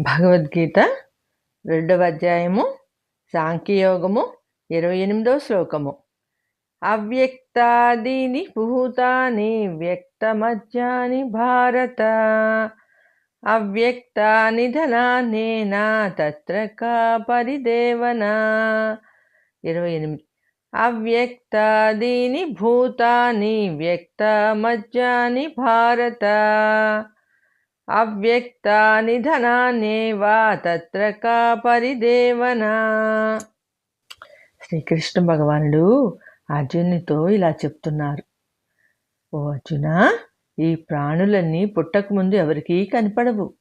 భగవద్గీత రెండవ అధ్యాయము సాంఖ్యయోగము ఇరవై ఎనిమిదవ శ్లోకము. అవ్యక్తాదీని భూతాని వ్యక్తమధ్యాని భారత. అవ్యక్తాని ధనాన్నేనా తత్ర కా పరిదేవన. ఇరవై ఎనిమిది. అవ్యక్తాదీని భూతాని వ్యక్తమధ్యాని భారత. అవ్యక్తాని ధనాన్నేవా తత్ర కా పరిదేవన? శ్రీకృష్ణ భగవానుడు అర్జునునితో ఇలా చెప్తున్నారు. ఓ అర్జున ఈ ప్రాణులన్నీ పుట్టకముందు ఎవరికీ కనపడవు.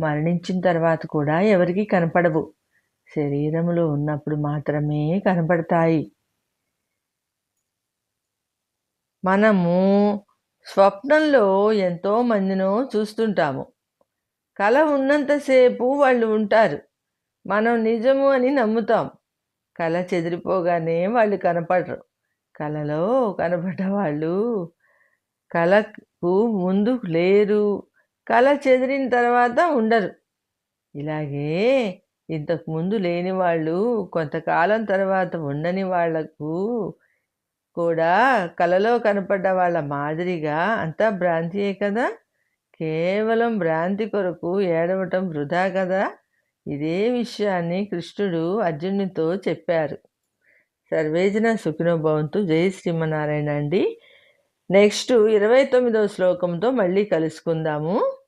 మరణించిన తర్వాత కూడా ఎవరికీ కనపడవు. శరీరములో ఉన్నప్పుడు మాత్రమే కనపడతాయి. మనము స్వప్నంలో ఎంతో మందినో చూస్తుంటాము. కళ ఉన్నంతసేపు వాళ్ళు ఉంటారు. మనం నిజము అని నమ్ముతాం. కళ చెదిరిపోగానే వాళ్ళు కనపడరు. కళలో కనపడ్డ వాళ్ళు కళకు ముందు లేరు. కళ చెదిరిన తర్వాత ఉండరు. ఇలాగే ఇంతకు ముందు లేని వాళ్ళు కొంతకాలం తర్వాత ఉండని వాళ్ళకు కూడా కలలో కనపడ్డ వాళ్ళ మాదిరిగా అంతా భ్రాంతియే కదా? కేవలం భ్రాంతి కొరకు ఏడవటం వృధా కదా? ఇదే విషయాన్ని కృష్ణుడు అర్జునునితో చెప్పారు. సర్వేజన సుఖినోభవంతు జై శ్రీమనారాయణ అండి. నెక్స్ట్ ఇరవై తొమ్మిదవ శ్లోకంతో మళ్ళీ కలుసుకుందాము.